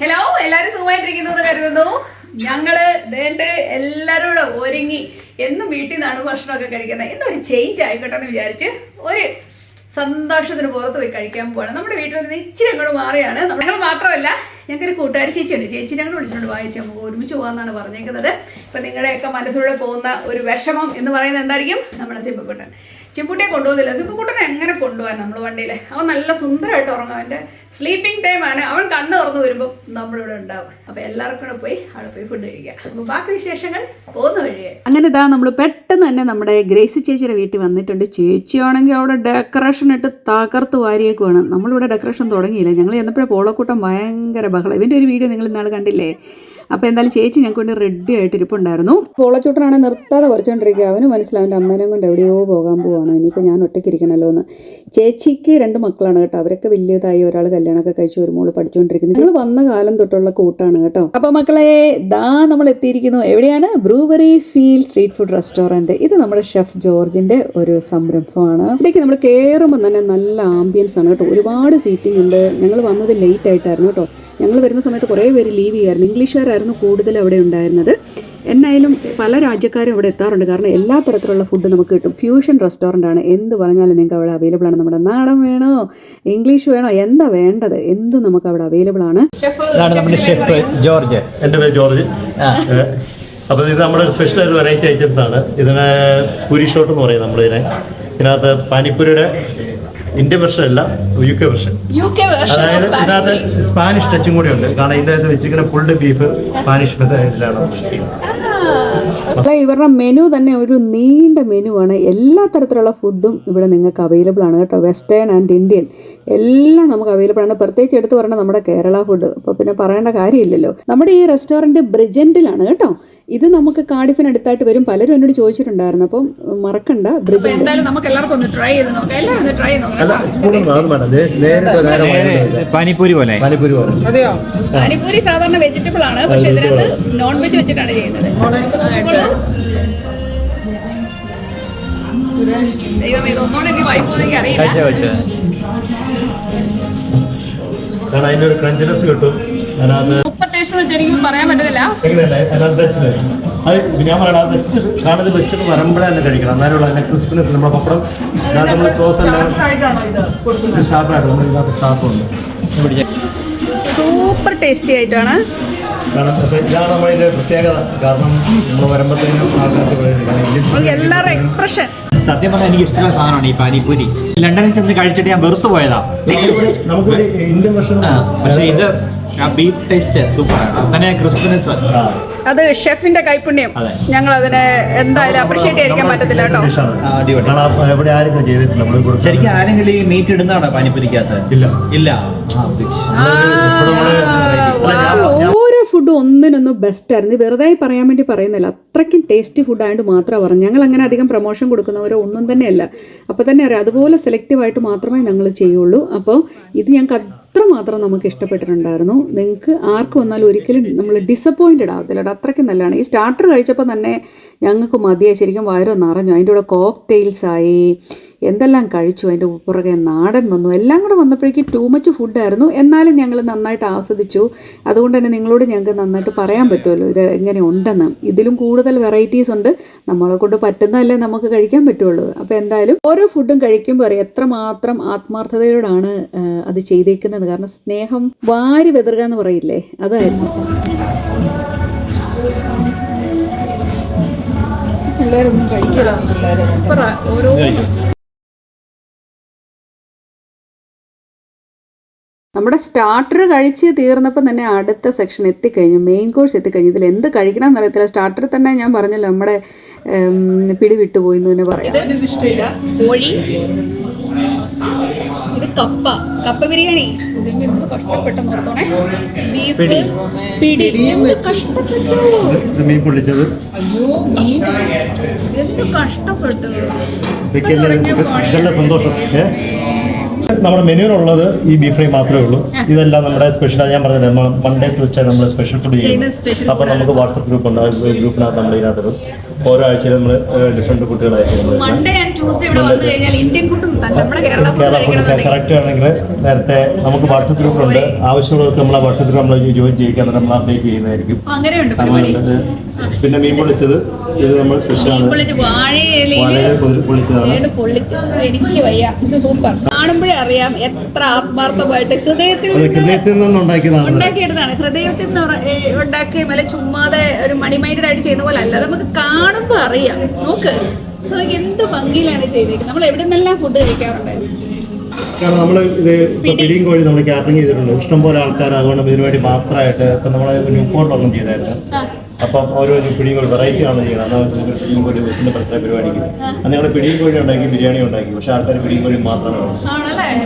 Hello എല്ലാരും സുഖമായിട്ടിരിക്കുന്നു എന്ന് കരുതുന്നു. ഞങ്ങൾ ദേണ്ട് എല്ലാരും കൂടെ ഒരുങ്ങി എന്നും വീട്ടിൽ നിന്നാണ് ഭക്ഷണമൊക്കെ കഴിക്കുന്നത്. ഇന്നൊരു ചേഞ്ച് ആയിക്കോട്ടെ എന്ന് വിചാരിച്ച് ഒരു സന്തോഷത്തിന് പുറത്ത് പോയി കഴിക്കാൻ പോവാണ്. നമ്മുടെ വീട്ടിൽ നിന്ന് ഇച്ചിരി അങ്ങോട്ട് മാറിയാണ്. ഞങ്ങൾ മാത്രമല്ല ഞങ്ങൾക്കൊരു കൂട്ടുകാരി ചേച്ചിയുണ്ട്. ചേച്ചി ഞങ്ങൾ വിളിച്ചുകൊണ്ട് വായിച്ചു നമുക്ക് ഒരുമിച്ച് പോകാമെന്നാണ് പറഞ്ഞേക്കുന്നത്. ഇപ്പം നിങ്ങളുടെയൊക്കെ മനസ്സിലൂടെ പോകുന്ന ഒരു വിഷമം എന്ന് പറയുന്നത് എന്തായിരിക്കും? നമ്മുടെ സിബക്കുട്ടൻ ചിമ്പുട്ടിയെ കൊണ്ടുപോകുന്നില്ല. സിബക്കുട്ടനെ എങ്ങനെ കൊണ്ടുപോകാൻ നമ്മൾ വണ്ടിയിൽ അവൻ നല്ല സുന്ദരമായിട്ട് ഉറങ്ങും. അവന്റെ സ്ലീപ്പിംഗ് ടൈമാണ് അവൻ കണ്ണ് തുറന്നു വരുമ്പോൾ നമ്മളിവിടെ ഉണ്ടാവും. അപ്പോൾ എല്ലാവർക്കും കൂടെ പോയി അവിടെ പോയി ഫുഡ് കഴിക്കുക അപ്പോൾ ബാക്കി വിശേഷങ്ങൾ പോകുന്ന വഴിയെ. അങ്ങനെ ഇതാ നമ്മൾ പെട്ടെന്ന് തന്നെ നമ്മുടെ ഗ്രേസി ചേച്ചിയുടെ വീട്ടിൽ വന്നിട്ടുണ്ട്. ചേച്ചിയാണെങ്കിൽ അവിടെ ഡെക്കറേഷൻ ഇട്ട് തകർത്ത് വാരിയേക്കുവാണ്. നമ്മളിവിടെ ഡെക്കറേഷൻ തുടങ്ങിയില്ല. ഞങ്ങൾ ചെന്നപ്പോഴേ പോളക്കൂട്ടം ഭയങ്കര ബഹളം. ഇവന്റെ ഒരു വീഡിയോ നിങ്ങൾ ഇന്നാൾ കണ്ടില്ലേ? അപ്പോൾ എന്തായാലും ചേച്ചി ഞങ്ങൾക്ക് വേണ്ടി റെഡി ആയിട്ട് ഇരിപ്പുണ്ടായിരുന്നു. പോളച്ചൂട്ടനാണ് നിർത്താതെ കുറച്ചുകൊണ്ടിരിക്കുക അവന് മനസ്സിലാവും അവന്റെ അമ്മേനെ കൊണ്ട് എവിടെയോ പോകാൻ പോവാണ്. ഇനിയിപ്പോൾ ഞാൻ ഒറ്റയ്ക്ക് എന്ന്. ചേച്ചിക്ക് രണ്ട് മക്കളാണ് കേട്ടോ. അവരൊക്കെ വലിയതായി ഒരാൾ കല്യാണമൊക്കെ കഴിച്ച് ഒരു മോൾ പഠിച്ചുകൊണ്ടിരിക്കുന്നത് ഞങ്ങൾ വന്ന കാലം തൊട്ടുള്ള കൂട്ടാണ് കേട്ടോ. അപ്പോൾ മക്കളെ ദാ നമ്മൾ എത്തിയിരിക്കുന്നു. എവിടെയാണ്? Brewery feel street food restaurant ഇത് നമ്മുടെ ഷെഫ് ജോർജിന്റെ ഒരു സംരംഭമാണ്. ഇവിടേക്ക് നമ്മൾ കയറുമ്പോൾ തന്നെ നല്ല ആംബിയൻസ് ആണ് കേട്ടോ. ഒരുപാട് സീറ്റിംഗ് ഉണ്ട്. ഞങ്ങൾ വന്നത് ലേറ്റ് ആയിട്ടായിരുന്നു കേട്ടോ. ഞങ്ങൾ വരുന്ന സമയത്ത് കുറേ പേര് ലീവ് ചെയ്യായിരുന്നു. ഇംഗ്ലീഷുകാരായിരുന്നു കൂടുതൽ അവിടെ ഉണ്ടായിരുന്നത്. എന്നായാലും പല രാജ്യക്കാരും അവിടെ എത്താറുണ്ട്. കാരണം എല്ലാ തരത്തിലുള്ള ഫുഡ് നമുക്ക് കിട്ടും. ഫ്യൂഷൻ റെസ്റ്റോറന്റ് ആണ്. എന്ത് പറഞ്ഞാലും നിങ്ങൾക്ക് അവിടെ അവൈലബിൾ ആണ്. നമ്മുടെ നാടൻ വേണോ? ഇംഗ്ലീഷ് വേണോ? എന്താ വേണ്ടത്? എന്തും നമുക്ക് അവിടെ അവൈലബിൾ ആണ്. ഇതാണ് നമ്മുടെ ഷെഫ് ജോർജ്. എന്റെ പേര് ജോർജ്. അപ്പോൾ ഇത് നമ്മുടെ സ്പെഷ്യൽ ആയിട്ട് വെറൈറ്റി ഐറ്റംസ് ആണ്. ഇതിന് പുരി ഷോട്ട് എന്ന് പറയും നമ്മളിതിനെ. ഇതിനകത്ത് പാനിപ്പൂരിയുടെ ഇന്ത്യൻ വെർഷൻ. അല്ല യു കെ വെർഷൻ അതായത് ഇതിനകത്ത് സ്പാനിഷ് ടച്ചും കൂടി ഉണ്ട്. കാരണം ഇതിനകത്ത് വെച്ചിരിക്കുന്ന ഫുൾഡ് ബീഫ് സ്പാനിഷ് ഇതിലാണ് ഇവരുടെ മെനു തന്നെ ഒരു നീണ്ട മെനു ആണ്. എല്ലാ തരത്തിലുള്ള ഫുഡും ഇവിടെ നിങ്ങൾക്ക് അവൈലബിൾ ആണ് കേട്ടോ. വെസ്റ്റേൺ ആൻഡ് ഇന്ത്യൻ എല്ലാം നമുക്ക് അവൈലബിൾ ആണ്. പ്രത്യേകിച്ച് എടുത്തു പറയേണ്ട നമ്മുടെ കേരള ഫുഡ് അപ്പോൾ പിന്നെ പറയേണ്ട കാര്യമില്ലല്ലോ. നമ്മുടെ ഈ റെസ്റ്റോറന്റ് ബ്രിജന്റിലാണ് കേട്ടോ. ഇത് നമുക്ക് കാടിഫിനടുത്തായിട്ട് വരും. പലരും എന്നോട് ചോദിച്ചിട്ടുണ്ടായിരുന്നു. അപ്പം മറക്കണ്ട ബ്രിജന്റ് എന്തായാലും നമുക്ക് എല്ലാവർക്കും ഒന്ന് ട്രൈ ചെയ്ത് നോക്കാം. എല്ലാവരും ഒന്ന് ട്രൈ നോക്കാം. പാനിപ്പൂരി പോലെ. പാനിപ്പൂരി പോലെ. പാനിപ്പൂരി സാധാരണ വെജിറ്റബിൾ ആണ്. പക്ഷെ ഇതിനകത്ത് നോൺ വെജ് വെച്ചിട്ടാണ് ചെയ്യുന്നത്. ദൈവം എനിക്ക് അറിയില്ല. ഒരു ക്രഞ്ചിനെസ് കിട്ടും. അതിനകത്ത് എനിക്ക് പറയാൻ പറ്റത്തില്ല. അത് ഞാൻ പറയണം അത് വെച്ച് വെച്ചിട്ട് കഴിക്കണം. എന്നാലുള്ള ക്രിസ്പിനെസ് നമ്മുടെ പപ്പടം. നമ്മൾ സോസ് എല്ലാം സ്റ്റാർട്ടായിട്ട് നമ്മൾ ഇതിനകത്ത് സ്റ്റാർട്ടുണ്ട് സൂപ്പർ ടേസ്റ്റി ആയിട്ടാണ്. ഇതാണ് നമ്മുടെ പ്രത്യേകത. കാരണം നമ്മൾ വരുമ്പോഴത്തേനും ആൾക്കാർക്ക് എക്സ്പ്രഷൻ സത്യം പറഞ്ഞാൽ എനിക്ക് ഇഷ്ടമുള്ള സാധനമാണ് ഈ പാനിപ്പൂരി. ലണ്ടനിൽ ചെന്ന് കഴിച്ചിട്ട് ഞാൻ വെറുത്തു പോയതാ. പക്ഷേ ഇത് ആ ബീഫ് ടേസ്റ്റ് സൂപ്പറാണ് തന്നെ ക്രിസ്പിനെസ് അത് ഷെഫിന്റെ കൈപുണ്യം. ഞങ്ങൾ അതിനെ എന്തായാലും അപ്രീഷിയേറ്റ് ചെയ്യാൻ പറ്റത്തില്ല കേട്ടോ. ശരിക്കും ആരെങ്കിലും ഈ മീറ്റ് ഇടുന്നതാണോ പനിപ്പിരിക്കാത്ത ഇല്ല. ഇല്ല. ആ, ഓരോ ഫുഡും ഒന്നിനൊന്ന് ബെസ്റ്റ് ആയിരുന്നു. ഇത് വെറുതെ പറയാൻ വേണ്ടി പറയുന്നില്ല. അത്രയ്ക്കും ടേസ്റ്റി ഫുഡ് ആയതുകൊണ്ട് മാത്രമേ പറഞ്ഞു. ഞങ്ങൾ അങ്ങനെ അധികം പ്രൊമോഷൻ കൊടുക്കുന്നവരോ ഒന്നും തന്നെയല്ല. അപ്പോൾ തന്നെ അറിയാം അതുപോലെ സെലക്റ്റീവായിട്ട് മാത്രമേ ഞങ്ങൾ ചെയ്യുള്ളൂ. അപ്പോൾ ഇത് ഞങ്ങൾക്ക് അത്രമാത്രം നമുക്ക് ഇഷ്ടപ്പെട്ടിട്ടുണ്ടായിരുന്നു. നിങ്ങൾക്ക് ആർക്ക് വന്നാലും ഒരിക്കലും നമ്മൾ ഡിസപ്പോയിന്റഡ് ആവത്തില്ല കേട്ടോ. അത്രയ്ക്കും നല്ലതാണ്. ഈ സ്റ്റാർട്ടർ കഴിച്ചപ്പോൾ തന്നെ ഞങ്ങൾക്ക് മതിയായി. ശരിക്കും വയറ് നിറഞ്ഞു. അതിന്റെ കൂടെ കോക്ടെയിൽസായി എന്തെല്ലാം കഴിച്ചു? അതിന്റെ പുറകെ നാടൻ വന്നു. എല്ലാം കൂടെ വന്നപ്പോഴേക്കും ടൂ മച്ച് ഫുഡായിരുന്നു എന്നാലും ഞങ്ങൾ നന്നായിട്ട് ആസ്വദിച്ചു. അതുകൊണ്ട് തന്നെ നിങ്ങളോട് ഞങ്ങൾക്ക് നന്നായിട്ട് പറയാൻ പറ്റുമല്ലോ. ഇത് എങ്ങനെ ഉണ്ടെന്ന്. ഇതിലും കൂടുതൽ വെറൈറ്റീസ് ഉണ്ട്. നമ്മളെ കൊണ്ട് പറ്റുന്നതല്ലേ നമുക്ക് കഴിക്കാൻ പറ്റുള്ളൂ. അപ്പോൾ എന്തായാലും ഓരോ ഫുഡും കഴിക്കുമ്പോൾ അറിയാം എത്രമാത്രം ആത്മാർത്ഥതയോടാണ് അത് ചെയ്തേക്കുന്നത്. കാരണം സ്നേഹം വാരി വെതറുക എന്ന് പറയില്ലേ അതായിരുന്നു. ഓരോ നമ്മുടെ സ്റ്റാർട്ടർ കഴിച്ച് തീർന്നപ്പോൾ തന്നെ അടുത്ത സെക്ഷൻ എത്തിക്കഴിഞ്ഞു. മെയിൻ കോഴ്സ് എത്തിക്കഴിഞ്ഞു. ഇതിൽ എന്ത് കഴിക്കണം എന്നറിയത്തില്ല സ്റ്റാർട്ടർ തന്നെ ഞാൻ പറഞ്ഞല്ലോ നമ്മുടെ പിടി വിട്ടുപോയി എന്ന് തന്നെ പറയാം. ഇത് കപ്പ. കപ്പ ബിരിയാണി. ഇത് എന്ത് കഷ്ടപ്പെട്ടെന്ന് ഓർത്തോണേ? ബീഫ് പിടി. എന്ത് കഷ്ടപ്പെട്ടു? മീൻ പൊള്ളിച്ചത്. എന്ത് കഷ്ടപ്പെട്ടു? ഇതെല്ലാം സന്തോഷം? നമ്മുടെ മെനുവിനുള്ളത് ഈ ബീഫ് ഫ്രൈ മാത്രമേ ഉള്ളൂ. ഇതെല്ലാം നമ്മുടെ സ്പെഷ്യൽ ഞാൻ പറഞ്ഞത് മൺഡേ ട്യൂസ്ഡേ നമ്മൾ സ്പെഷ്യൽ ഫുഡ് ചെയ്യും അപ്പോൾ നമുക്ക് വാട്സപ്പ് ഗ്രൂപ്പ് ഉണ്ട്. ഗ്രൂപ്പിനകത്ത് നമ്മൾ ഇതിനകത്ത് ഓരോ ആഴ്ചയിൽ നമ്മൾ ഡിഫറെന്റ് കുട്ടികളായിട്ട് കേരള ഫുഡ് കറക്റ്റ് ആണെങ്കിൽ നേരത്തെ നമുക്ക് വാട്സപ്പ് ഗ്രൂപ്പുണ്ട് ആവശ്യമുള്ളവർക്ക് നമ്മൾ ആ ഗ്രൂപ്പ് നമ്മൾ ജോയിൻ ചെയ്യിക്കാൻ നമ്മൾ അപ്ഡേറ്റ് ചെയ്യുന്നതായിരിക്കും. അങ്ങനെയുണ്ട്. പിന്നെ മീൻ പൊളിച്ചത് ഇത് നമ്മൾ സ്പെഷ്യലാണ് വളരെ പൊതി- പൊളിച്ചതാണ് ഏട് എനിക്ക് വയ്യ. ഇത് സൂപ്പർ. കാണുമ്പോഴേ അറിയാം എത്ര ആത്മാർത്ഥമായിട്ട് ഹൃദയത്തിൽ നിന്ന് ഹൃദയത്തിൽ നിന്ന് ഉണ്ടാക്കിയതാണ്. ഉണ്ടാക്കിയെടുത്താണ് ഹൃദയത്തിൽ നിന്ന് മല ചുമ്മാതെ ഒരു മണിമൈൻഡഡ് ആയിട്ട് ചെയ്യുന്ന പോലെ അല്ല. നമുക്ക് കാണുമ്പോൾ അറിയാം. നോക്ക്. എന്ത് ഭംഗിയിലാണ് ചെയ്തേക്കുന്നത്. നമ്മൾ എവിടെ നിന്നെല്ലാം ഫുഡ് കഴിക്കാറുണ്ട്? കാരണം നമ്മൾ ഇത് പിടിയും കോഴി നമ്മൾ കാറ്ററിംഗ് ചെയ്തിട്ടുണ്ട്. ഇഷ്ടംപോലെ ആൾക്കാർ അതുകൊണ്ട് ഇതിനുവേണ്ടി മാത്രമായിട്ട് ഇപ്പം നമ്മൾ ഒന്നും ചെയ്തായിരുന്നു. അപ്പം ഓരോ പിടിയും കോഴി വെറൈറ്റി ആണ് ചെയ്യുന്നത്. അതാണ് പിടിയും കോഴി വെച്ചിന്റെ പ്രത്യേക പരിപാടിക്ക്. അന്ന് ഞങ്ങൾ പിടിയും കോഴി ഉണ്ടാക്കി ബിരിയാണി ഉണ്ടാക്കി. പക്ഷെ ആൾക്കാർ പിടിയും കോഴി മാത്രമാണ്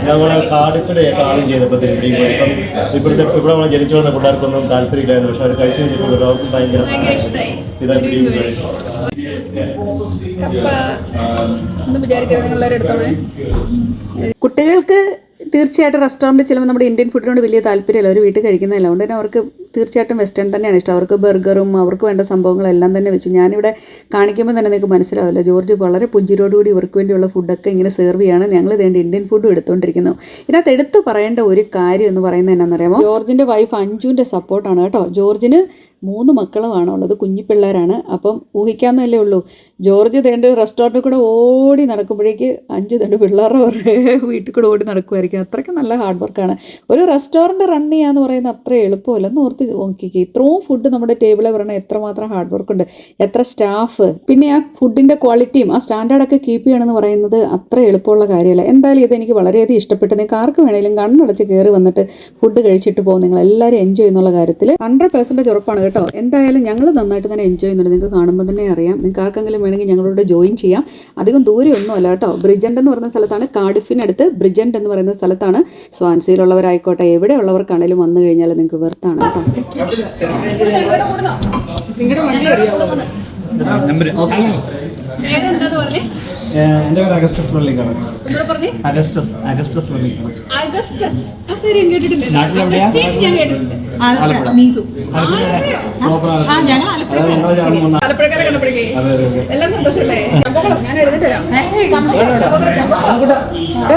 ഞങ്ങളെ കാടിപ്പിടെ കാളും ചെയ്തപ്പോൾ പിടിയും കോഴി ഇപ്പം ഇപ്പോഴത്തെ ഇവിടെ ജനിച്ചു വന്ന പിള്ളേർക്കൊന്നും താല്പര്യമില്ലായിരുന്നു. പക്ഷെ അവർ കഴിച്ചു കഴിഞ്ഞപ്പോൾ എല്ലാവർക്കും ഭയങ്കര ഇതാ പിടിയും കോഴി കുട്ടികൾക്ക് തീർച്ചയായിട്ടും റെസ്റ്റോറന്റ് ചിലപ്പോൾ നമ്മുടെ ഇന്ത്യൻ ഫുഡിനോട് വലിയ താല്പര്യമില്ല. അവർ വീട്ടിൽ കഴിക്കുന്നതല്ല. അതുകൊണ്ട് തന്നെ അവർക്ക് തീർച്ചയായിട്ടും വെസ്റ്റേൺ തന്നെയാണ് ഇഷ്ടം. അവർക്ക് ബർഗറും അവർക്ക് വേണ്ട സംഭവങ്ങളെല്ലാം തന്നെ വെച്ചു. ഞാനിവിടെ കാണിക്കുമ്പോൾ തന്നെ നിങ്ങൾക്ക് മനസ്സിലാവില്ല ജോർജ് വളരെ പുഞ്ചിരോടുകൂടി ഇവർക്ക് വേണ്ടിയുള്ള ഫുഡൊക്കെ ഇങ്ങനെ സെർവ് ചെയ്യാണ്. ഞങ്ങൾ ഇതേണ്ട ഇന്ത്യൻ ഫുഡും എടുത്തുകൊണ്ടിരിക്കുന്നു ഇതിനകത്ത് എടുത്തു പറയേണ്ട ഒരു കാര്യം എന്ന് പറയുന്നത് എന്നാണെന്നറിയാമോ ജോർജിന്റെ വൈഫ് അഞ്ജുവിന്റെ സപ്പോർട്ടാണ് കേട്ടോ. ജോർജിന് മൂന്ന് മക്കളുമാണ് ഉള്ളത് കുഞ്ഞു പിള്ളേരാണ്. അപ്പം ഊഹിക്കാമെന്നല്ലേ ഉള്ളൂ. ജോർജ് തേണ്ട റെസ്റ്റോറന്റിൽ കൂടെ ഓടി നടക്കുമ്പോഴേക്ക് അഞ്ച് തേണ്ട പിള്ളേരുടെ വീട്ടിൽ കൂടെ ഓടി നടക്കുമായിരിക്കും അത്രയ്ക്ക് നല്ല ഹാർഡ് വർക്കാണ് ഒരു റെസ്റ്റോറന്റ് റൺ ചെയ്യാന്ന് പറയുന്നത് അത്ര എളുപ്പമല്ല. എന്ന് ഓർത്ത് നോക്കിക്ക് ഇത്രയും ഫുഡ് നമ്മുടെ ടേബിളിൽ വരണം എത്രമാത്രം ഹാർഡ് വർക്ക് ഉണ്ട്. എത്ര സ്റ്റാഫ് പിന്നെ ആ ഫുഡിന്റെ ക്വാളിറ്റിയും ആ സ്റ്റാൻഡേർഡൊക്കെ കീപ്പ് ചെയ്യണമെന്ന് പറയുന്നത് അത്ര എളുപ്പമുള്ള കാര്യമല്ല. എന്തായാലും ഇത് എനിക്ക് വളരെയധികം ഇഷ്ടപ്പെട്ടു. നിങ്ങൾക്ക് ആർക്ക് വേണമെങ്കിലും കണ്ണടച്ച് കയറി വന്നിട്ട് ഫുഡ് കഴിച്ചിട്ട് പോകും. നിങ്ങൾ എല്ലാവരും എൻജോയ് ചെയ്യുന്നുള്ള കാര്യത്തിൽ ഹൺഡ്രഡ് പെർസെന്റേജ് ഉറപ്പാണ് കേട്ടോ. എന്തായാലും ഞങ്ങൾ നന്നായിട്ട് തന്നെ എൻജോയ് ചെയ്യുന്നുണ്ട്. നിങ്ങൾക്ക് കാണുമ്പോൾ തന്നെ അറിയാം. നിങ്ങൾക്ക് ആർക്കെങ്കിലും വേണമെങ്കിൽ ഞങ്ങളോട് ജോയിൻ ചെയ്യാം. അധികം ദൂരെയൊന്നും അല്ല കേട്ടോ. ബ്രിജൻഡ് എന്ന് പറയുന്ന സ്ഥലത്താണ് കാർഡിഫിനടുത്ത് ബ്രിജൻഡ് എന്ന് പറയുന്ന സ്ഥലത്താണ്. സ്വാൻസിയിലുള്ളവരായിക്കോട്ടെ എവിടെയുള്ളവർക്കാണേലും വന്നു കഴിഞ്ഞാൽ നിങ്ങൾക്ക് വെർത്താണ് കേട്ടോ. പറഞ്ഞേ എന്റെ പേര് അഗസ്റ്റസ് പള്ളിക്കാണ് അഗസ്റ്റസ് അഗസ്റ്റസ് പള്ളിക്കാണ് അഗസ്റ്റസ് ആ ആലപ്പുഴ.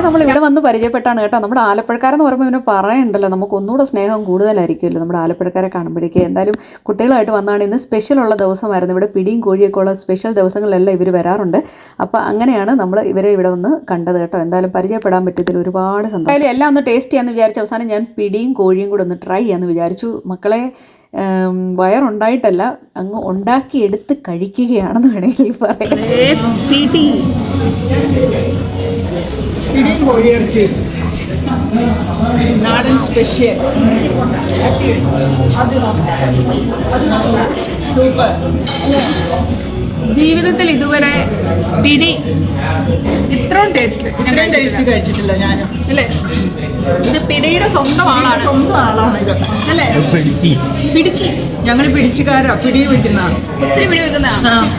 നമ്മൾ ഇവിടെ വന്ന് പരിചയപ്പെട്ടാണ് കേട്ടോ. നമ്മുടെ ആലപ്പുഴക്കാരെന്ന് പറയുമ്പോൾ ഇവനെ പറയണ്ടല്ലോ. നമുക്ക് ഒന്നുകൂടെ സ്നേഹം കൂടുതലായിരിക്കുമല്ലോ നമ്മുടെ ആലപ്പുഴക്കാരെ കാണുമ്പോഴേക്ക്. എന്തായാലും കുട്ടികളായിട്ട് വന്നാണ് ഇന്ന് സ്പെഷ്യൽ ഉള്ള ദിവസമായിരുന്നു. ഇവിടെ പിടിയും കോഴിയൊക്കെ ഉള്ള സ്പെഷ്യൽ ദിവസങ്ങളിലെല്ലാം ഇവർ വരാറുണ്ട്. അപ്പോൾ അങ്ങനെയാണ് നമ്മൾ ഇവരെ ഇവിടെ വന്ന് കണ്ടത് കേട്ടോ. എന്തായാലും പരിചയപ്പെടാൻ പറ്റിയതിൽ ഒരുപാട് സന്തോഷം. എല്ലാം ഒന്ന് ടേസ്റ്റ് ചെയ്യാമെന്ന് വിചാരിച്ച അവസാനം ഞാൻ പിടിയും കോഴിയും കൂടെ ഒന്ന് ട്രൈ ചെയ്യാമെന്ന് വിചാരിച്ചു. മക്കളെ ഉം, വയറുണ്ടായിട്ടല്ല അങ്ങ് ഉണ്ടാക്കിയെടുത്ത് കഴിക്കുകയാണെന്ന് വേണമെങ്കിൽ പറയാം. നാടൻ സ്പെഷ്യൽ. സൂപ്പർ. ജീവിതത്തിൽ ഇതുവരെ പിടി ഇത്രയും ടേസ്റ്റ് ഇത്രയും ടേസ്റ്റ് കഴിച്ചിട്ടില്ല ഞാനും അല്ലേ? ഇത് പിടിയുടെ സ്വന്തം ആളാണ്. സ്വന്തം ആളാണ് ഇത്. അല്ലേ? പിടിച്ച്. ഞങ്ങൾ പിടിച്ചുകാരാ പിടി വെക്കുന്ന. ഒത്തിരി പിടി വെക്കുന്ന?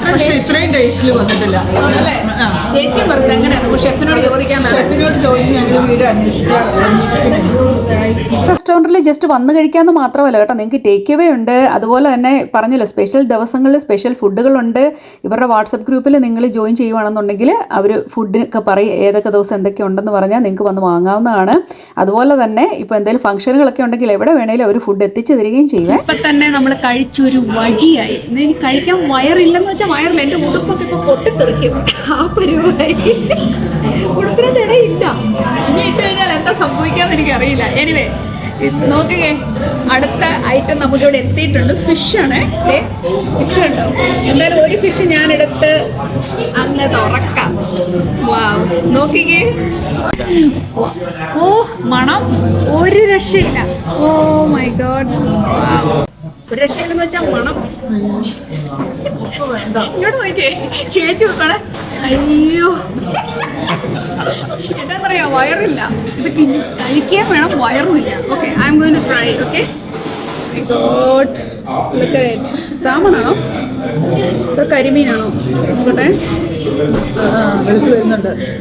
പക്ഷെ ഇത്രയും ടേസ്റ്റിൽ വന്നിട്ടില്ല. അല്ലേ ആ. ചേച്ചിയും പറഞ്ഞത് എങ്ങനെയാ നമുക്ക് ഷെഫിനോട് ചോദിക്കാന്നാണ് ഷെഫിനോട് ചോദിച്ച് ഞങ്ങൾ വീട് അന്വേഷിക്കാൻ അന്വേഷിക്കുന്നു. റെസ്റ്റോറന്റിൽ ജസ്റ്റ് വന്നു കഴിക്കാമെന്ന് മാത്രമല്ല കേട്ടോ. നിങ്ങൾക്ക് ടേക്ക് അവേ ഉണ്ട്. അതുപോലെ തന്നെ പറഞ്ഞല്ലോ സ്പെഷ്യൽ ദിവസങ്ങളിൽ സ്പെഷ്യൽ ഫുഡുകളുണ്ട് ഇവരുടെ വാട്സപ്പ് ഗ്രൂപ്പിൽ നിങ്ങൾ ജോയിൻ ചെയ്യുവാണെന്നുണ്ടെങ്കിൽ അവർ ഫുഡിനൊക്കെ പറയും ഏതൊക്കെ ദിവസം എന്തൊക്കെ ഉണ്ടെന്ന് പറഞ്ഞാൽ നിങ്ങൾക്ക് വന്ന് വാങ്ങാവുന്നതാണ്. അതുപോലെ തന്നെ ഇപ്പോൾ എന്തെങ്കിലും ഫംഗ്ഷനുകളൊക്കെ ഉണ്ടെങ്കിൽ എവിടെ വേണേലും അവർ ഫുഡ് എത്തിച്ചു തരികയും ചെയ്യുവേ. ഇപ്പം തന്നെ നമ്മൾ കഴിച്ചൊരു വഴിയായി ഇനി കഴിക്കാൻ വയറില്ലെന്ന് വെച്ചാൽ വയറില്ല എന്റെ ഉടുപ്പൊക്കെ ഇപ്പൊ പൊട്ടിത്തെറിക്കും. ആ പരിപാടി. ഉടുപ്പിന് തിടയില്ല ഇനി ഇട്ട് കഴിഞ്ഞാൽ എന്താ സംഭവിക്കാന്ന് എനിക്കറിയില്ല. എനിവേ നോക്കുകേ അടുത്ത ഐറ്റം നമുക്കിവിടെ എത്തിയിട്ടുണ്ട്. ഫിഷാണ് ഫിഷ് ഉണ്ടോ എന്തായാലും ഒരു ഫിഷ് ഞാനെടുത്ത് അങ്ങ് തുറക്കാം. വാവ് നോക്കിക്കേ. ഓ മണം. ഒരു രക്ഷയില്ല. ഓ മൈ ഗോഡ് ഒരു രക്ഷയില്ലെന്ന് വെച്ചാൽ മണം. ഇങ്ങോട്ട് നോക്കിയേ. ചേച്ചി വെക്കണേ അയ്യോ. എന്താ പറയാ വയറില്ല. ഇത് കഴിക്കാൻ വേണം വയറുമില്ല. Okay I'm going try okay സാമണാണോ ഇത് കരിമീനാണോ? നോക്കട്ടെ.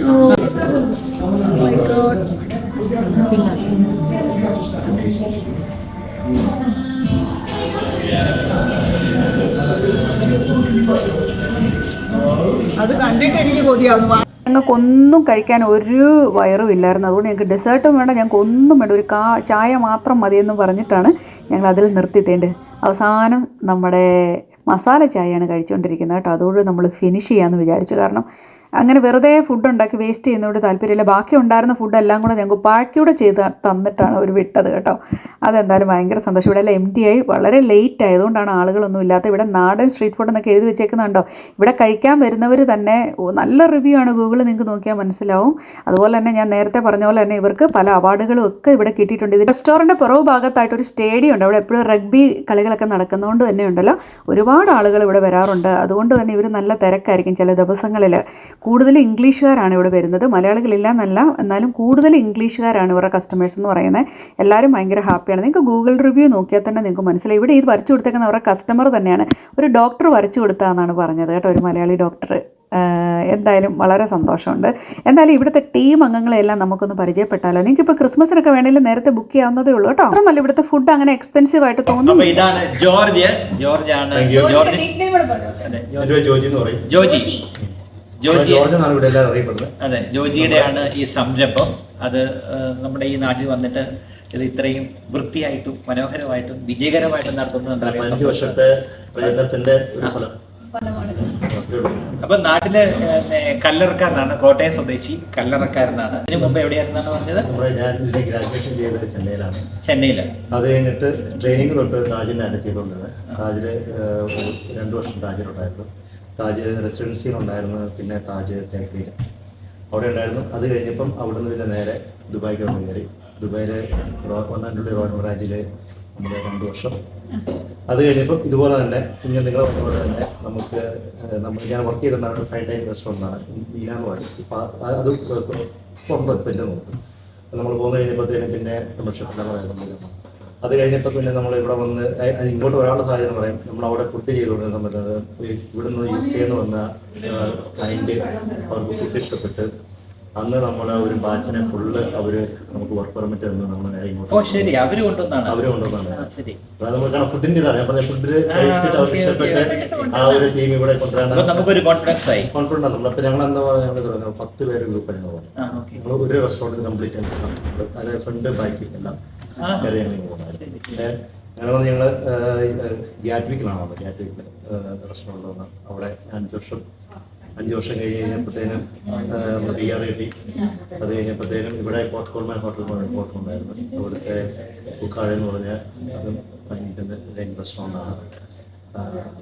ഓ. മൈ ഗോഡ് കണ്ടിട്ട് എനിക്ക് കൊതിയാവുന്നു. ഞങ്ങൾക്കൊന്നും കഴിക്കാൻ ഒരു വയറും ഇല്ലായിരുന്നു. അതുകൊണ്ട് ഞങ്ങൾക്ക് ഡെസേർട്ടും വേണ്ട. ഞങ്ങൾക്ക് ഒന്നും വേണ്ട. ഒരു കാ ചായ മാത്രം മതിയെന്ന് പറഞ്ഞിട്ടാണ് ഞങ്ങൾ അതിൽ നിർത്തിത്തേണ്ടത്. അവസാനം നമ്മുടെ മസാല ചായയാണ് കഴിച്ചുകൊണ്ടിരിക്കുന്നത് കേട്ടോ. അതുകൊണ്ട് നമ്മൾ ഫിനിഷ് ചെയ്യാമെന്ന് വിചാരിച്ചു. കാരണം അങ്ങനെ വെറുതെ ഫുഡ് ഉണ്ടാക്കി വേസ്റ്റ് ചെയ്യുന്നതോട് താല്പര്യമില്ല. ബാക്കി ഉണ്ടായിരുന്ന ഫുഡെല്ലാം കൂടെ ഞങ്ങൾക്ക് പാക്കിയൂടെ ചെയ്ത് തന്നിട്ടാണ് അവർ വിട്ടത് കേട്ടോ. അതെന്തായാലും ഭയങ്കര സന്തോഷം ഇവിടെ എല്ലാം എം ടി ആയി. വളരെ ലേറ്റ് ആയതുകൊണ്ടാണ് ആളുകളൊന്നും ഇല്ലാത്ത ഇവിടെ നാടൻ സ്ട്രീറ്റ് ഫുഡ് എന്നൊക്കെ എഴുതി വെച്ചേക്കുന്നുണ്ടോ? ഇവിടെ കഴിക്കാൻ വരുന്നവർ തന്നെ നല്ല റിവ്യൂ ആണ് ഗൂഗിൾ നിങ്ങൾക്ക് നോക്കിയാൽ മനസ്സിലാവും. അതുപോലെ തന്നെ ഞാൻ നേരത്തെ പറഞ്ഞ പോലെ തന്നെ ഇവർക്ക് പല അവാർഡുകളും ഒക്കെ ഇവിടെ കിട്ടിയിട്ടുണ്ട്. ഇത് റെസ്റ്റോറന്റ് പുറവ് ഭാഗത്തായിട്ട് ഒരു സ്റ്റേഡിയം ഉണ്ട്. അവിടെ എപ്പോഴും റഗ്ബി കളികളൊക്കെ നടക്കുന്നതുകൊണ്ട് തന്നെ ഉണ്ടല്ലോ ഒരുപാട് ആളുകൾ ഇവിടെ വരാറുണ്ട്. അതുകൊണ്ട് തന്നെ ഇവർ നല്ല തിരക്കായിരിക്കും ചില ദിവസങ്ങളിൽ കൂടുതൽ ഇംഗ്ലീഷുകാരാണ് ഇവിടെ വരുന്നത്. മലയാളികളില്ല എന്നല്ല എന്നാലും കൂടുതൽ ഇംഗ്ലീഷുകാരാണ് ഇവരുടെ കസ്റ്റമേഴ്സ് എന്ന് പറയുന്നത്. എല്ലാവരും ഭയങ്കര ഹാപ്പിയാണ് നിങ്ങൾക്ക് ഗൂഗിൾ റിവ്യൂ നോക്കിയാൽ തന്നെ നിങ്ങൾക്ക് മനസ്സിലായി. ഇവിടെ ഇത് വരച്ചു കൊടുത്തേക്കുന്ന അവരുടെ കസ്റ്റമർ തന്നെയാണ്. ഒരു ഡോക്ടർ വരച്ചു കൊടുത്താന്നാണ് പറഞ്ഞത് കേട്ടോ ഒരു മലയാളി ഡോക്ടർ എന്തായാലും വളരെ സന്തോഷമുണ്ട്. എന്തായാലും ഇവിടുത്തെ ടീം അംഗങ്ങളെല്ലാം നമുക്കൊന്ന് പരിചയപ്പെട്ടാലോ? നിങ്ങൾക്ക് ഇപ്പോൾ ക്രിസ്മസിനൊക്കെ വേണമെങ്കിൽ നേരത്തെ ബുക്ക് ചെയ്യാവുന്നതേ ഉള്ളൂ കേട്ടോ. മാത്രമല്ല ഇവിടുത്തെ ഫുഡ് അങ്ങനെ എക്സ്പെൻസീവ് ആയിട്ട് തോന്നുന്നു ഇതാണ് ജോർജ്. ജോർജ് ആണ്. ജോർജ്. ജോജി എന്ന് പറയും. ജോർജ് അതെ ജോജിയുടെ ആണ് ഈ സംരംഭം. അത് നമ്മുടെ ഈ നാട്ടിൽ വന്നിട്ട് ഇത് ഇത്രയും വൃത്തിയായിട്ടും മനോഹരമായിട്ടും വിജയകരമായിട്ടും നടത്തുന്നത് എന്താ വർഷത്തെ പ്രയത്നത്തിന്റെ അപ്പൊ നാട്ടിൽ കല്ലറക്കാരനാണ് കോട്ടയം സ്വദേശി കല്ലറക്കാരനാണ്. അതിനു മുമ്പ് എവിടെയായിരുന്നാണ് പറഞ്ഞത്? ഞാൻ ഇതിന്റെ ഗ്രാജുവേഷൻ ചെയ്തത് ചെന്നൈയിലാണ്. ചെന്നൈയിൽ അത് കഴിഞ്ഞിട്ട് ട്രെയിനിങ് തൊട്ട് താജിലാണ് ചെയ്തുകൊണ്ടിരുന്നത്. താജിൽ രണ്ടു വർഷം താജിലുണ്ടായിരുന്നു. താജ് റെസിഡൻസിയിലുണ്ടായിരുന്നു പിന്നെ താജ് തേക്കടിയിൽ അവിടെ ഉണ്ടായിരുന്നു. അത് കഴിഞ്ഞപ്പം അവിടെ നിന്ന് പിന്നെ നേരെ ദുബായിക്ക് വന്ന് കയറി. ദുബായിലെ ഒന്നാണ്ടുള്ള റോഡ് ബ്രാഞ്ചിൽ നമ്മുടെ രണ്ട് വർഷം. അത് കഴിഞ്ഞപ്പം ഇതുപോലെ തന്നെ ഇങ്ങനെ നിങ്ങളെ പറഞ്ഞപോലെ തന്നെ നമുക്ക് നമ്മൾ ഞാൻ വർക്ക് ചെയ്തിട്ടുണ്ടാണ് ഫൈൻ ടൈം റെസ്റ്റോറന്റാണ് ഈന എന്ന് പറയും അത് പുറത്ത് പിന്നെ നോക്കും നമ്മൾ പോകുന്ന കഴിഞ്ഞപ്പോഴത്തേനും പിന്നെ നമ്മൾ ഷെഫിലാണ് അത് കഴിഞ്ഞപ്പോൾ പിന്നെ നമ്മൾ ഇവിടെ വന്ന് ഇങ്ങോട്ട് ഒരാളുടെ സാഹചര്യം പറയാം. നമ്മൾ അവിടെ ഫുഡ് ചെയ്തുകൊണ്ടിരുന്ന സമയത്ത് ഇവിടുന്ന് യു കെ എന്ന് വന്ന ക്ലൈന്റ് അവർക്ക് ഫുഡ് ഇഷ്ടപ്പെട്ട് അന്ന് നമ്മൾ ഒരു ബാച്ചിനെ ഫുള്ള് അവർ നമുക്ക് വർക്ക് പെർമിറ്റ് തന്നു നമ്മൾ നേരെ ഇങ്ങോട്ട് അവർ കൊണ്ടുവന്നാണ് അവർ കൊണ്ടുവന്നാണ് ഫുഡിന്റെ ഇതാണ് ഞാൻ പറഞ്ഞ ഫുഡിൽ കഴിച്ചിട്ട് അവർക്ക്. ഇഷ്ടപ്പെട്ട് ആ ഒരു ടീം ഇവിടെ അപ്പൊ കൊണ്ടുവരാൻ നമുക്കൊരു കോൺഫിഡൻസ് ആയി. ആണ് നമ്മളപ്പോൾ ഞങ്ങൾ എന്താ പറഞ്ഞാൽ ഞങ്ങൾ തുടങ്ങുന്നത് പത്ത് പേര് ഗ്രൂപ്പ് ഞങ്ങൾ ഒരു റെസ്റ്റോറന്റ് കംപ്ലീറ്റ് ആയിട്ട് അതായത് ഫ്രണ്ട് ബാക്കി എല്ലാം ഞങ്ങൾ പിന്നെ ഞങ്ങൾ ഗ്യാറ്റ്വിക്കിലാണ് വന്നത്. ഗ്യാറ്റ്വിക്കിൽ റെസ്റ്റോറന്റ് വന്ന് അവിടെ അഞ്ച് വർഷം അഞ്ച് വർഷം കഴിഞ്ഞ് കഴിഞ്ഞപ്പോഴത്തേനും നമ്മൾ പി ആർ കിട്ടി. അത് കഴിഞ്ഞപ്പോഴത്തേനും ഇവിടെ കോട്ടക്കോൾമാൻ ഹോട്ടൽ ഉണ്ടായിരുന്നു അവിടുത്തെ കുക്കാഴ എന്ന് പറഞ്ഞാൽ അതും ഫൈനിന്റെ ലൈൻ റെസ്റ്റോറന്റാണ്.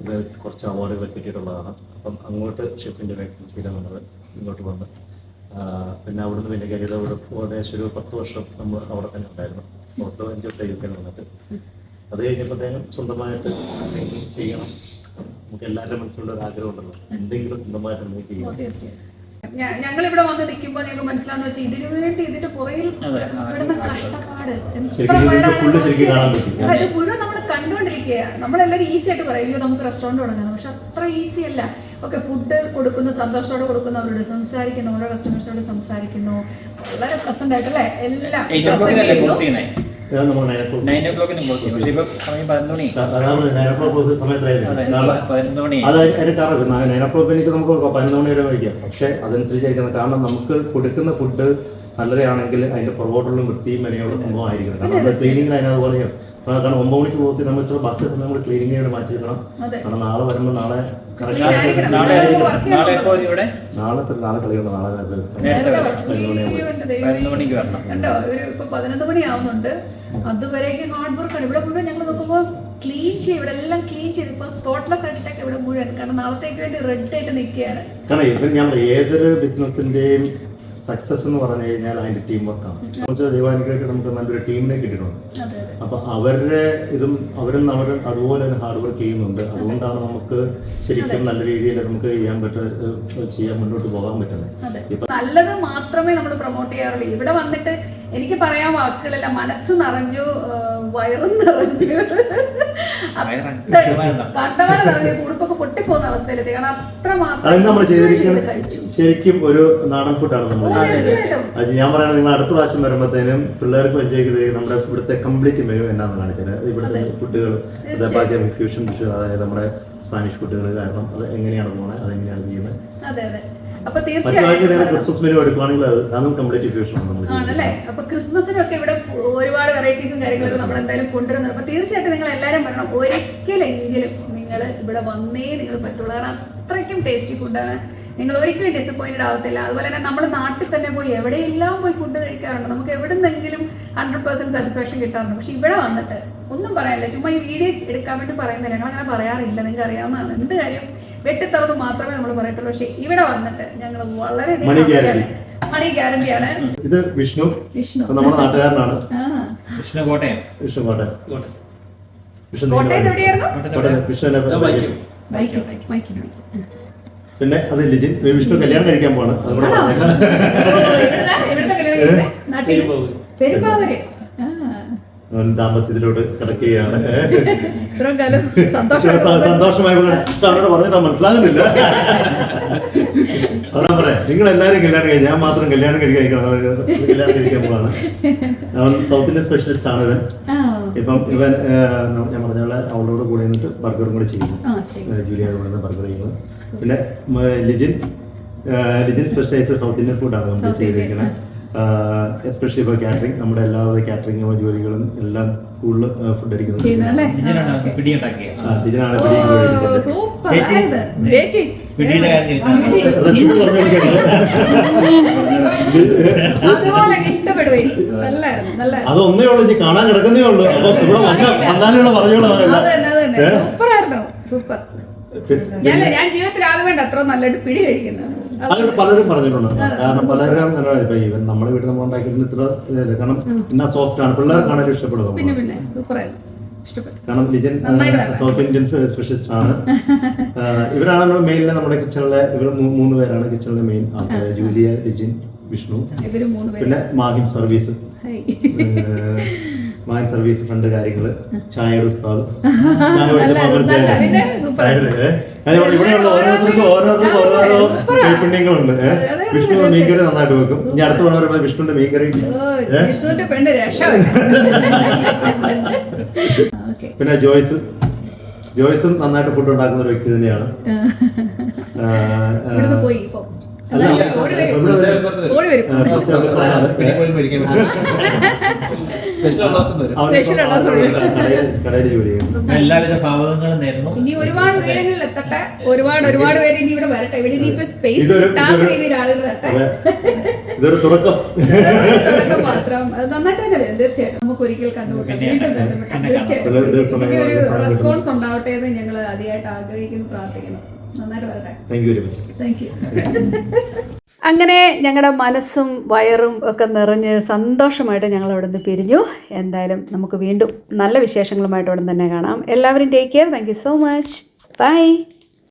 ഇത് കുറച്ച് അവാർഡുകൾ കിട്ടിയിട്ടുള്ളതാണ്. അപ്പം അങ്ങോട്ട് ഷെഫിന്റെ വേക്കൻസിയിലാണ് നമ്മൾ ഇങ്ങോട്ട് വന്ന് പിന്നെ അവിടുന്ന് പിന്നെ കരിയർ അവിടെ ഏകദേശം ഒരു പത്ത് വർഷം നമ്മൾ അവിടെ തന്നെ ഉണ്ടായിരുന്നു. പുറത്ത് അഞ്ച് കെയിൽ വന്നിട്ട് അത് കഴിഞ്ഞപ്പോഴത്തേനും സ്വന്തമായിട്ട് എന്തെങ്കിലും ചെയ്യണം. നമുക്ക് എല്ലാവരുടെ മനസ്സിലുള്ള ഒരു ആഗ്രഹം ഉണ്ടല്ലോ. എന്തെങ്കിലും സ്വന്തമായിട്ട് എന്തെങ്കിലും ചെയ്യണം. ഞങ്ങൾ ഇവിടെ വന്ന് നിൽക്കുമ്പോൾ നിങ്ങൾക്ക് മനസ്സിലാന്ന് വെച്ചാൽ ഇതിനു വേണ്ടി ഇതിന്റെ പുറയിൽ ഇവിടുന്ന് കഷ്ടപ്പാട്. മുഴുവൻ നമ്മൾ കണ്ടുകൊണ്ടിരിക്കുക നമ്മളെല്ലാവരും ഈസി ആയിട്ട് പറയും അയ്യോ നമുക്ക് റെസ്റ്റോറന്റ് തുടങ്ങാം. പക്ഷെ അത്ര ഈസി അല്ല. ഓക്കെ ഫുഡ് കൊടുക്കുന്നു സന്തോഷത്തോടെ കൊടുക്കുന്നു അവരോട് സംസാരിക്കുന്നു ഓരോ കസ്റ്റമേഴ്സിനോട് സംസാരിക്കുന്നു. വളരെ പ്രസന്റ് ആയിട്ടല്ലേ? എല്ലാം നമുക്ക് പതിനൊന്ന് മണി വരെ കഴിക്കാം പക്ഷെ അതനുസരിച്ചായിരിക്കണം. കാരണം നമുക്ക് കൊടുക്കുന്ന ഫുഡ് നല്ലതാണെങ്കിൽ അതിന്റെ പുറകോട്ടുള്ള വൃത്തിയും മെനയുള്ള സംഭവം ആയിരിക്കണം കാരണം നമ്മുടെ ക്ലീനിങ്ങിൽ അതിനകത്ത് പറയും കാരണം ഒമ്പത് മണിക്ക് ക്ലോസ് ചെയ്ത് നമ്മൾ ഇത്ര ബാക്കി സമയം നമ്മൾ ക്ലീനിങ്ങിന് വേണ്ടി മാറ്റി വെക്കണം കാരണം നാളെ വരുമ്പോൾ നാളെ നാളെ നാളെ കളിയുണ്ട് നാളെ കണ്ടോ? ഒരു ഇപ്പൊ പതിനൊന്ന് മണി ആവുന്നുണ്ട്. അതുവരേക്ക് ഹാർഡ് വർക്കാണ് ഇവിടെ മുഴുവൻ ഞങ്ങൾ നോക്കുമ്പോൾ ക്ലീൻ ചെയ്യും. ഇവിടെ എല്ലാം ക്ലീൻ ചെയ്ത് ഇപ്പൊ സ്പോട്ട്ലെസ് ആയിട്ടൊക്കെ ഇവിടെ മുഴുവൻ. കാരണം നാളത്തേക്ക് വേണ്ടി റെഡ് ആയിട്ട് നിൽക്കുകയാണ്. കാരണം ഇപ്പം ഞാൻ ഏതൊരു ബിസിനസിന്റെയും സക്സസ് എന്ന് പറഞ്ഞു കഴിഞ്ഞാൽ അതിന്റെ ടീം വർക്കാണ് ദൈവാനുഗ്രഹിച്ച് നമുക്ക് നല്ലൊരു ടീമിനെ കിട്ടിയിട്ടുണ്ട്. അപ്പൊ അവരുടെ ഇതും അവരും അവരും അതുപോലെ തന്നെ ഹാർഡ് വർക്ക് ചെയ്യുന്നുണ്ട്. അതുകൊണ്ടാണ് നമുക്ക് ശരിക്കും നല്ല രീതിയിൽ നമുക്ക് ചെയ്യാൻ പറ്റുന്ന ചെയ്യാൻ മുന്നോട്ട് പോകാൻ പറ്റുന്നത്. നല്ലത് മാത്രമേ നമ്മൾ പ്രൊമോട്ട് ചെയ്യാറുള്ളൂ. ഇവിടെ വന്നിട്ട് എനിക്ക് പറയാൻ വാക്കുകളില്ല. മനസ്സ് നിറഞ്ഞു വയറും നിറഞ്ഞു കണ്ടവരെ നിറഞ്ഞു കുടുപ്പൊക്കെ പൊട്ടിപ്പോകുന്ന അവസ്ഥയിലെത്തി കാരണം അത്ര അത് നമ്മൾ മാത്രം ശരിക്കും ഒരു നാടൻ ഫുഡാണ് നമ്മൾ ഞാൻ പറയുന്നത് നിങ്ങൾ അടുത്ത പ്രാവശ്യം വരുമ്പോഴത്തേനും പിള്ളേർക്ക് എൻജോയ് ചെയ്ത് നമ്മുടെ ഇവിടുത്തെ കംപ്ലീറ്റ് മെനു എന്നാണ് കാണിച്ചത്. ഇവിടുത്തെ ഫുഡുകൾ അതേപോലെ ഫ്യൂഷൻ ഡിഷ് അതായത് നമ്മുടെ സ്പാനിഷ് ഫുഡുകൾ കാരണം അത് എങ്ങനെയാണ് പോണത് അതെങ്ങനെയാണ് ചെയ്യുന്നത്. അതെ അതെ. അപ്പൊ തീർച്ചയായിട്ടും നമ്മൾ ആണല്ലേ? അപ്പൊ ക്രിസ്മസിനൊക്കെ ഇവിടെ ഒരുപാട് വെറൈറ്റീസും കാര്യങ്ങളൊക്കെ നമ്മൾ എന്തായാലും കൊണ്ടുവരുന്നുണ്ട്. അപ്പൊ തീർച്ചയായിട്ടും നിങ്ങൾ എല്ലാവരും വരണം. ഒരിക്കലെങ്കിലും നിങ്ങൾ ഇവിടെ വന്നേ നിങ്ങൾ പറ്റുള്ളൂ. കാരണം അത്രയ്ക്കും ടേസ്റ്റി ഫുഡാണ് നിങ്ങൾ ഒരിക്കലും ഡിസപ്പോയിന്റഡ് ആവത്തില്ല. അതുപോലെ തന്നെ നമ്മുടെ നാട്ടിൽ തന്നെ പോയി എവിടെയെല്ലാം പോയി ഫുഡ് കഴിക്കാറുണ്ട്. നമുക്ക് എവിടെ നിന്നെങ്കിലും ഹൺഡ്രഡ് പെർസെന്റ് സാറ്റിസ്ഫാക്ഷൻ കിട്ടാറുണ്ട്. പക്ഷെ ഇവിടെ വന്നിട്ട് ഒന്നും പറയാനില്ല. ചുമ്മാ ഈ വീഡിയോ എടുക്കാൻ വേണ്ടി പറയുന്നില്ല. ഞങ്ങൾ അങ്ങനെ പറയാറില്ല. നിങ്ങൾക്ക് അറിയാവുന്നതാണ് എന്ത് കാര്യം? വെട്ടിത്തറന്ന് മാത്രമേ നമ്മൾ പറയത്തുള്ളൂ. പക്ഷെ ഇവിടെ വന്നിട്ട് ഞങ്ങൾ വളരെ. മണി ഗ്യാരണ്ടിയാണ്. ഇത് വിഷ്ണു. വിഷ്ണു. നമ്മുടെ നാട്ടുകാരനാണ്. ആ. വിഷ്ണു കോട്ടയം. വിഷ്ണു കോട്ടയം എവിടെയായിരുന്നു? കോട്ടയം. വൈക്കം. പിന്നെ അത് ലിജിൻ. വിഷ്ണു കല്യാണം കഴിക്കാൻ പോവാണ്. അതുകൊണ്ട് കൂടെ കല്യാണം കഴിച്ചത്? നാട്ടിൽ? പെരുമ്പാവൂര്. ദാമ്പത്യത്തിലോട്ട് കിടക്കുകയാണ്. ഇത്രയും കാലം സന്തോഷം സന്തോഷമായി അവരോട് പറഞ്ഞിട്ട് മനസ്സിലാകുന്നില്ല. അവനാ പറയാം നിങ്ങൾ എല്ലാവരും കല്യാണം കഴിക്കും ഞാൻ മാത്രം കല്യാണം കഴിക്കാൻ കല്യാണം കഴിക്കാൻ പോവാണ്. അവൻ സൗത്ത് ഇന്ത്യൻ സ്പെഷ്യലിസ്റ്റ് ആണ് ഇവൻ. ഇപ്പം ഇവൻ ഞാൻ പറഞ്ഞ പോലെ അവളോട് കൂടെ നിന്നിട്ട് ബർഗറും കൂടെ ചെയ്യുന്നു ജൂലിയുടെ കൂടെ ബർഗർ ചെയ്യുന്നത്. പിന്നെ Lijin Lijin specialise South Indian ഫുഡാണ് കംപ്ലീറ്റ് ചെയ്തിരിക്കുന്നത് എസ്പെഷ്യലി ഇപ്പോൾ കാറ്ററിംഗ് നമ്മുടെ എല്ലാ കാറ്ററിംഗ് ജോലികളും എല്ലാം കൂടുതൽ ഫുഡ് അടിക്കുന്നത് അതൊന്നേ ഉള്ളു ഇനി കാണാൻ കിടക്കുന്നേ ഉള്ളൂ. അപ്പൊ ഇവിടെ വന്ന വന്നാലുള്ള പറഞ്ഞോളൂ സൂപ്പർ. ഞാൻ ഞാൻ ജീവിതത്തിൽ ആദ്യമായിട്ട് അത്ര നല്ലൊരു പിടി കഴിക്കുന്നത് അത്. പലരും പറഞ്ഞിട്ടുണ്ട്. കാരണം പലരും ഇപ്പൊ ഈവൻ നമ്മുടെ വീട്ടിൽ നമ്മൾ ഉണ്ടാക്കിയിരുന്ന ഇത്ര ഇതില്ല? കാരണം ഇന്ന സോഫ്റ്റ് ആണ്. പിള്ളേർ കാണാൻ പിന്നെ പിന്നെ സൂപ്പർ ആയിരുന്നു. കാരണം ലിജൻ സൗത്ത് ഇന്ത്യൻ സ്പെഷ്യലിസ്റ്റ് ആണ്. ഇവരാണ് മെയിനിൽ നമ്മുടെ കിച്ചണിലെ ഇവർ മൂന്ന് പേരാണ് കിച്ചണിലെ മെയിൻ ജൂലിയ ലിജിൻ വിഷ്ണു. പിന്നെ Mahim service. Mahim service front കാര്യങ്ങൾ. ചായയുടെ ഉസ്താദ്. ചായ ഇവിടെയുള്ള ഓരോരുത്തർക്കും ഓരോരുത്തർക്കും ഓരോരോ അതെ, വിഷ്ണു മീൻകറി നന്നായിട്ട് വെക്കും. ഇനി അടുത്ത തവണ വരുമ്പോൾ വിഷ്ണുവിന്റെ മീൻകറി. പിന്നെ ജോയ്സ്. ജോയ്സും നന്നായിട്ട് ഫുഡ് ഉണ്ടാക്കുന്ന ഒരു വ്യക്തി തന്നെയാണ്. പോയി ഓടി വരും. ഇപ്പം എല്ലാവിധ ഭാവങ്ങളും നേരുന്നു. ഇനി ഒരുപാട് ഉയരങ്ങളിൽ എത്തട്ടെ. ഒരുപാട് ഒരുപാട് പേര് ഇനി ഇവിടെ വരട്ടെ. ഇവിടെ സ്പേസ് കിട്ടാത്ത ഇതൊരു- രീതിയിൽ ആളുകൾ വരട്ടെ. ഇതൊരു തുടക്കം. തുടക്കം മാത്രം. അത് നന്നായിട്ട് തന്നെ തീർച്ചയായിട്ടും. നമുക്ക് ഒരിക്കൽ കണ്ടുമുട്ടാം വീണ്ടും. കണ്ടുമുട്ടാം. തീർച്ചയായിട്ടും. കാണാം. ഒരു ഇനി റെസ്പോൺസ് ഉണ്ടാവട്ടെ എന്ന് ഞങ്ങൾ അതിയായിട്ട് ആഗ്രഹിക്കുന്നു പ്രാർത്ഥിക്കുന്നു. നന്നായിട്ട് വരട്ടെ. Thank you very much thank you അങ്ങനെ ഞങ്ങളുടെ മനസ്സും വയറും ഒക്കെ നിറഞ്ഞ് സന്തോഷമായിട്ട് ഞങ്ങൾ അവിടെ നിന്ന് പിരിഞ്ഞു. എന്തായാലും നമുക്ക് വീണ്ടും നല്ല വിശേഷങ്ങളുമായിട്ട് അവിടെ തന്നെ കാണാം. എല്ലാവരും take care thank you so much bye